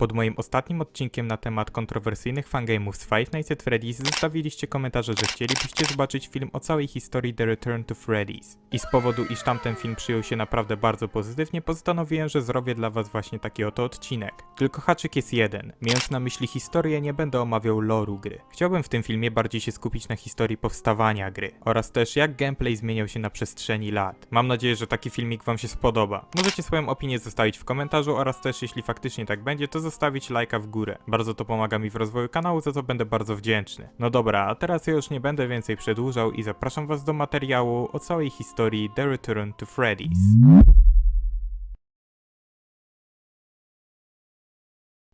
Pod moim ostatnim odcinkiem na temat kontrowersyjnych fangame'ów z Five Nights at Freddy's zostawiliście komentarze, że chcielibyście zobaczyć film o całej historii The Return to Freddy's. I z powodu, iż tamten film przyjął się naprawdę bardzo pozytywnie, postanowiłem, że zrobię dla was właśnie taki oto odcinek. Tylko haczyk jest jeden. Mając na myśli historię, nie będę omawiał loru gry. Chciałbym w tym filmie bardziej się skupić na historii powstawania gry oraz też jak gameplay zmieniał się na przestrzeni lat. Mam nadzieję, że taki filmik wam się spodoba. Możecie swoją opinię zostawić w komentarzu oraz też jeśli faktycznie tak będzie, to zostawić lajka w górę. Bardzo to pomaga mi w rozwoju kanału, za co będę bardzo wdzięczny. No dobra, a teraz ja już nie będę więcej przedłużał i zapraszam was do materiału o całej historii The Return to Freddy's.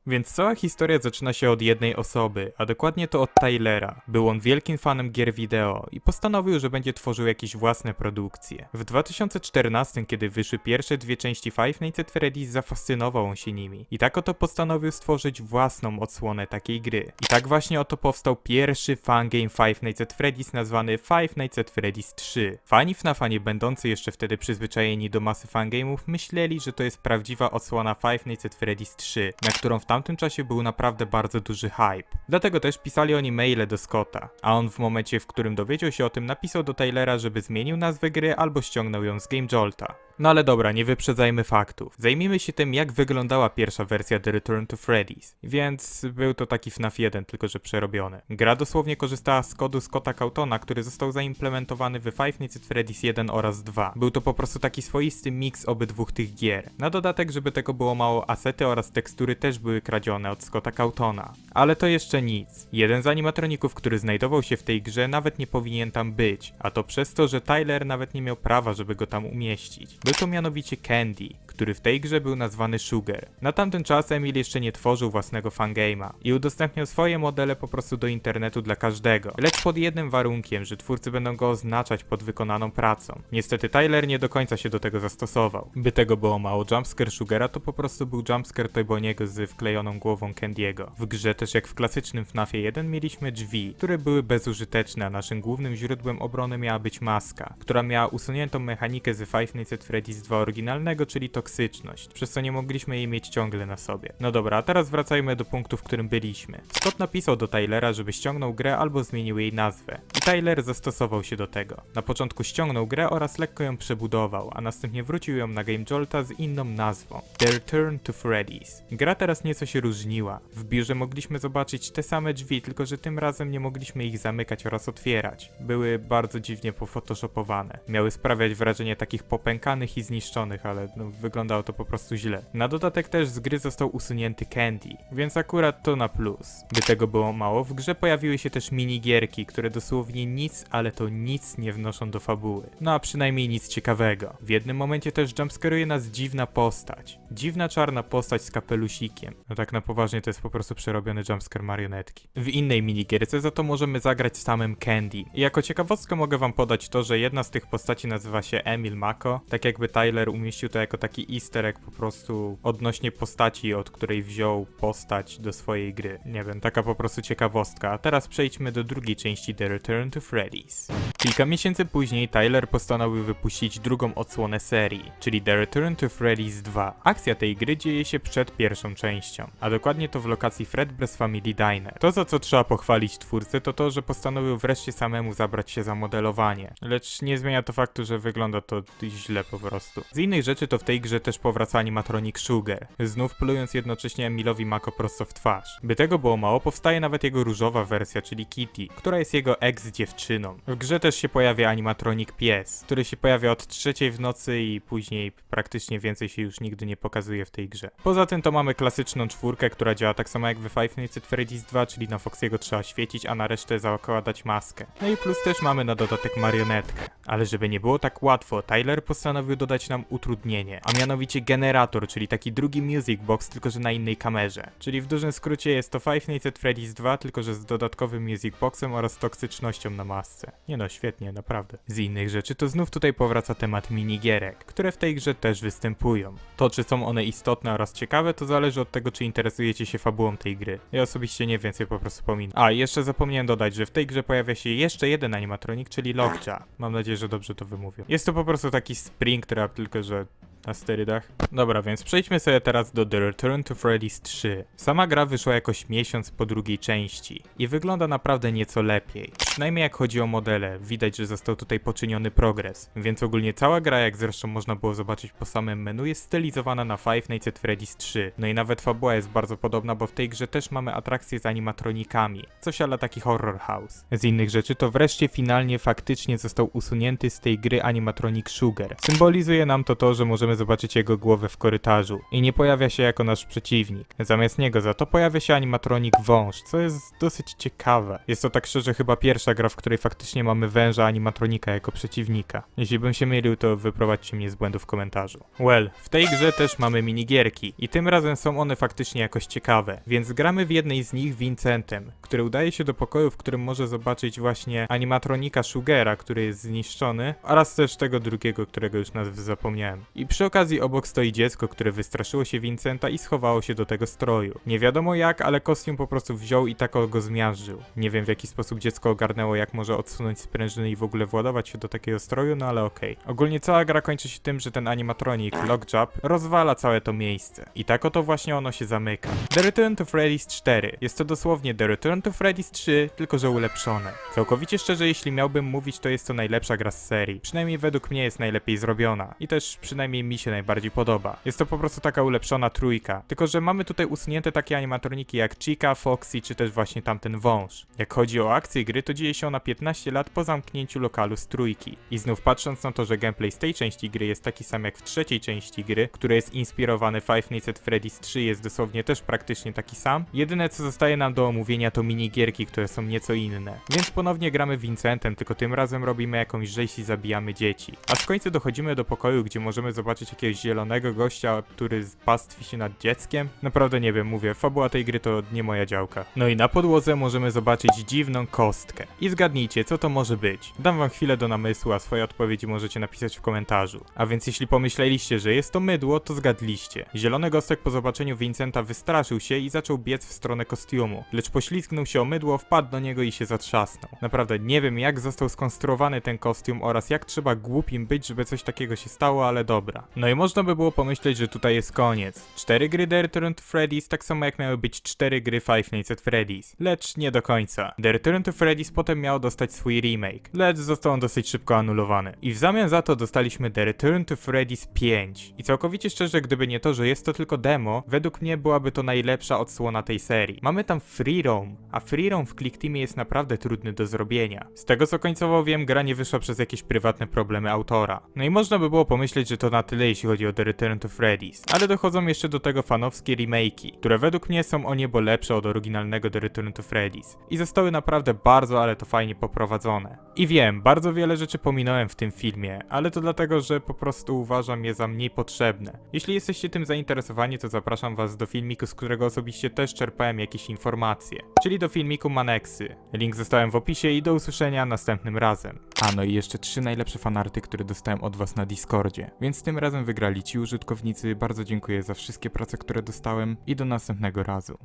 Więc cała historia zaczyna się od jednej osoby, a dokładnie to od Tylera. Był on wielkim fanem gier wideo i postanowił, że będzie tworzył jakieś własne produkcje. W 2014, kiedy wyszły pierwsze dwie części Five Nights at Freddy's, zafascynował on się nimi. I tak oto postanowił stworzyć własną odsłonę takiej gry. I tak właśnie oto powstał pierwszy fangame Five Nights at Freddy's nazwany Five Nights at Freddy's 3. Fani FNAFa nie będący jeszcze wtedy przyzwyczajeni do masy fangame'ów myśleli, że to jest prawdziwa odsłona Five Nights at Freddy's 3, na którą w tamtym czasie był naprawdę bardzo duży hype. Dlatego też pisali oni maile do Scotta, a on w momencie, w którym dowiedział się o tym, napisał do Taylora, żeby zmienił nazwę gry albo ściągnął ją z Game Jolta. No ale dobra, nie wyprzedzajmy faktów. Zajmijmy się tym, jak wyglądała pierwsza wersja The Return to Freddy's. Więc był to taki FNAF 1, tylko że przerobiony. Gra dosłownie korzystała z kodu Scotta Cautona, który został zaimplementowany w Five Nights at Freddy's 1 oraz 2. Był to po prostu taki swoisty miks obydwu tych gier. Na dodatek, żeby tego było mało, asety oraz tekstury też były kradzione od Scotta Cautona. Ale to jeszcze nic. Jeden z animatroników, który znajdował się w tej grze, nawet nie powinien tam być. A to przez to, że Tyler nawet nie miał prawa, żeby go tam umieścić. Był to mianowicie Candy, który w tej grze był nazwany Sugar. Na tamten czas Emil jeszcze nie tworzył własnego fangame'a i udostępniał swoje modele po prostu do internetu dla każdego, lecz pod jednym warunkiem, że twórcy będą go oznaczać pod wykonaną pracą. Niestety Tyler nie do końca się do tego zastosował. By tego było mało, jumpscare Sugara to po prostu był jumpscare Toyboniego z wklejoną głową Candy'ego. W grze też jak w klasycznym FNAFie 1 mieliśmy drzwi, które były bezużyteczne, a naszym głównym źródłem obrony miała być maska, która miała usuniętą mechanikę z Five Nights at Freddy's 2 oryginalnego, czyli toksyczność, przez co nie mogliśmy jej mieć ciągle na sobie. No dobra, a teraz wracajmy do punktu, w którym byliśmy. Scott napisał do Tylera, żeby ściągnął grę albo zmienił jej nazwę. I Tyler zastosował się do tego. Na początku ściągnął grę oraz lekko ją przebudował, a następnie wrócił ją na Game Jolta z inną nazwą. The Return to Freddy's. Gra teraz nieco się różniła. W biurze mogliśmy zobaczyć te same drzwi, tylko że tym razem nie mogliśmy ich zamykać oraz otwierać. Były bardzo dziwnie pofotoshopowane. Miały sprawiać wrażenie takich popękanych i zniszczonych, ale no, wyglądało to po prostu źle. Na dodatek też z gry został usunięty Candy, więc akurat to na plus. By tego było mało, w grze pojawiły się też minigierki, które dosłownie nic, ale to nic nie wnoszą do fabuły. No a przynajmniej nic ciekawego. W jednym momencie też jumpscaruje nas dziwna postać. Dziwna czarna postać z kapelusikiem. No tak na poważnie to jest po prostu przerobiony jumpscare marionetki. W innej minigierce za to możemy zagrać samym Candy. I jako ciekawostkę mogę wam podać to, że jedna z tych postaci nazywa się Emil Mako, tak jakby Tyler umieścił to jako taki easter egg po prostu odnośnie postaci, od której wziął postać do swojej gry. Nie wiem, taka po prostu ciekawostka. A teraz przejdźmy do drugiej części The Return to Freddy's. Kilka miesięcy później Tyler postanowił wypuścić drugą odsłonę serii, czyli The Return to Freddy's 2. Akcja tej gry dzieje się przed pierwszą częścią, a dokładnie to w lokacji Fredbear's Family Diner. To za co trzeba pochwalić twórcę to to, że postanowił wreszcie samemu zabrać się za modelowanie. Lecz nie zmienia to faktu, że wygląda to źle po prostu. Z innej rzeczy to w tej grze też powraca animatronik Sugar, znów plując jednocześnie Emilowi Mako prosto w twarz. By tego było mało, powstaje nawet jego różowa wersja, czyli Kitty, która jest jego ex-dziewczyną. W grze też się pojawia animatronik Pies, który się pojawia od trzeciej w nocy i później praktycznie więcej się już nigdy nie pokazuje w tej grze. Poza tym to mamy klasyczną czwórkę, która działa tak samo jak w Five Nights at Freddy's 2, czyli na Foxiego trzeba świecić, a na resztę zakładać maskę. No i plus też mamy na dodatek marionetkę. Ale żeby nie było tak łatwo, Tyler postanowił dodać nam utrudnienie, a mianowicie generator, czyli taki drugi music box, tylko że na innej kamerze. Czyli w dużym skrócie jest to Five Nights at Freddy's 2, tylko że z dodatkowym music boxem oraz toksycznością na masce. Nie no, świetnie, naprawdę. Z innych rzeczy to znów tutaj powraca temat minigierek, które w tej grze też występują. To, czy są one istotne oraz ciekawe, to zależy od tego, czy interesujecie się fabułą tej gry. Ja osobiście nie, więc je po prostu pominę. A, jeszcze zapomniałem dodać, że w tej grze pojawia się jeszcze jeden animatronik, czyli Lockjaw. Mam nadzieję, że dobrze to wymówię. Jest to po prostu taki Springtrap, tylko że na sterydach. Dobra, więc przejdźmy sobie teraz do The Return to Freddy's 3. Sama gra wyszła jakoś miesiąc po drugiej części i wygląda naprawdę nieco lepiej. Przynajmniej jak chodzi o modele, widać, że został tutaj poczyniony progres, więc ogólnie cała gra, jak zresztą można było zobaczyć po samym menu, jest stylizowana na Five Nights at Freddy's 3. No i nawet fabuła jest bardzo podobna, bo w tej grze też mamy atrakcje z animatronikami, coś ale taki horror house. Z innych rzeczy to wreszcie finalnie faktycznie został usunięty z tej gry animatronik Sugar. Symbolizuje nam to to, że możemy zobaczyć jego głowę w korytarzu i nie pojawia się jako nasz przeciwnik. Zamiast niego za to pojawia się animatronik wąż, co jest dosyć ciekawe. Jest to tak szczerze chyba pierwsza gra, w której faktycznie mamy węża animatronika jako przeciwnika. Jeśli bym się mylił, to wyprowadźcie mnie z błędu w komentarzu. Well, w tej grze też mamy minigierki i tym razem są one faktycznie jakoś ciekawe, więc gramy w jednej z nich Vincentem, który udaje się do pokoju, w którym może zobaczyć właśnie animatronika Sugera, który jest zniszczony, oraz też tego drugiego, którego już nazwy zapomniałem. I przy okazji obok stoi dziecko, które wystraszyło się Vincenta i schowało się do tego stroju. Nie wiadomo jak, ale kostium po prostu wziął i tak go zmiażdżył. Nie wiem w jaki sposób dziecko ogarnęło, jak może odsunąć sprężyny i w ogóle władować się do takiego stroju, no ale okej. Ogólnie cała gra kończy się tym, że ten animatronik, Lockjab, rozwala całe to miejsce. I tak oto właśnie ono się zamyka. The Return to Freddy's 4. Jest to dosłownie The Return to Freddy's 3, tylko że ulepszone. Całkowicie szczerze, jeśli miałbym mówić, to jest to najlepsza gra z serii. Przynajmniej według mnie jest najlepiej zrobiona. I też przynajmniej mi się najbardziej podoba. Jest to po prostu taka ulepszona trójka. Tylko, że mamy tutaj usunięte takie animatroniki jak Chica, Foxy, czy też właśnie tamten wąż. Jak chodzi o akcję gry, to dzieje się ona 15 lat po zamknięciu lokalu z trójki. I znów patrząc na to, że gameplay z tej części gry jest taki sam jak w trzeciej części gry, który jest inspirowany Five Nights at Freddy's 3 jest dosłownie też praktycznie taki sam. Jedyne co zostaje nam do omówienia to minigierki, które są nieco inne. Więc ponownie gramy Vincentem, tylko tym razem robimy jakąś rzeź i zabijamy dzieci. Aż w końcu dochodzimy do pokoju, gdzie możemy zobaczyć jakiegoś zielonego gościa, który pastwi się nad dzieckiem. Naprawdę nie wiem, mówię, fabuła tej gry to nie moja działka. No i na podłodze możemy zobaczyć dziwną kostkę. I zgadnijcie, co to może być. Dam wam chwilę do namysłu, a swoje odpowiedzi możecie napisać w komentarzu. A więc jeśli pomyśleliście, że jest to mydło, to zgadliście. Zielony gostek po zobaczeniu Vincenta wystraszył się i zaczął biec w stronę kostiumu. Lecz poślizgnął się o mydło, wpadł do niego i się zatrzasnął. Naprawdę nie wiem jak został skonstruowany ten kostium oraz jak trzeba głupim być, żeby coś takiego się stało, ale dobra. No i można by było pomyśleć, że tutaj jest koniec. Cztery gry The Return to Freddy's, tak samo jak miały być cztery gry Five Nights at Freddy's. Lecz nie do końca. The Return to Freddy's potem miał dostać swój remake, lecz został on dosyć szybko anulowany. I w zamian za to dostaliśmy The Return to Freddy's 5. I całkowicie szczerze, gdyby nie to, że jest to tylko demo, według mnie byłaby to najlepsza odsłona tej serii. Mamy tam free roam, a free roam w Click Teamie jest naprawdę trudny do zrobienia. Z tego co końcowo wiem, gra nie wyszła przez jakieś prywatne problemy autora. No i można by było pomyśleć, że to na tyle jeśli chodzi o The Return to Freddy's. Ale dochodzą jeszcze do tego fanowskie remake'i, które według mnie są o niebo lepsze od oryginalnego The Return to Freddy's. I zostały naprawdę bardzo, ale to fajnie poprowadzone. I wiem, bardzo wiele rzeczy pominąłem w tym filmie, ale to dlatego, że po prostu uważam je za mniej potrzebne. Jeśli jesteście tym zainteresowani, to zapraszam was do filmiku, z którego osobiście też czerpałem jakieś informacje. Czyli do filmiku Manexy. Link zostałem w opisie i do usłyszenia następnym razem. A no i jeszcze trzy najlepsze fanarty, które dostałem od was na Discordzie. Więc tym razem wygrali ci użytkownicy. Bardzo dziękuję za wszystkie prace, które dostałem i do następnego razu.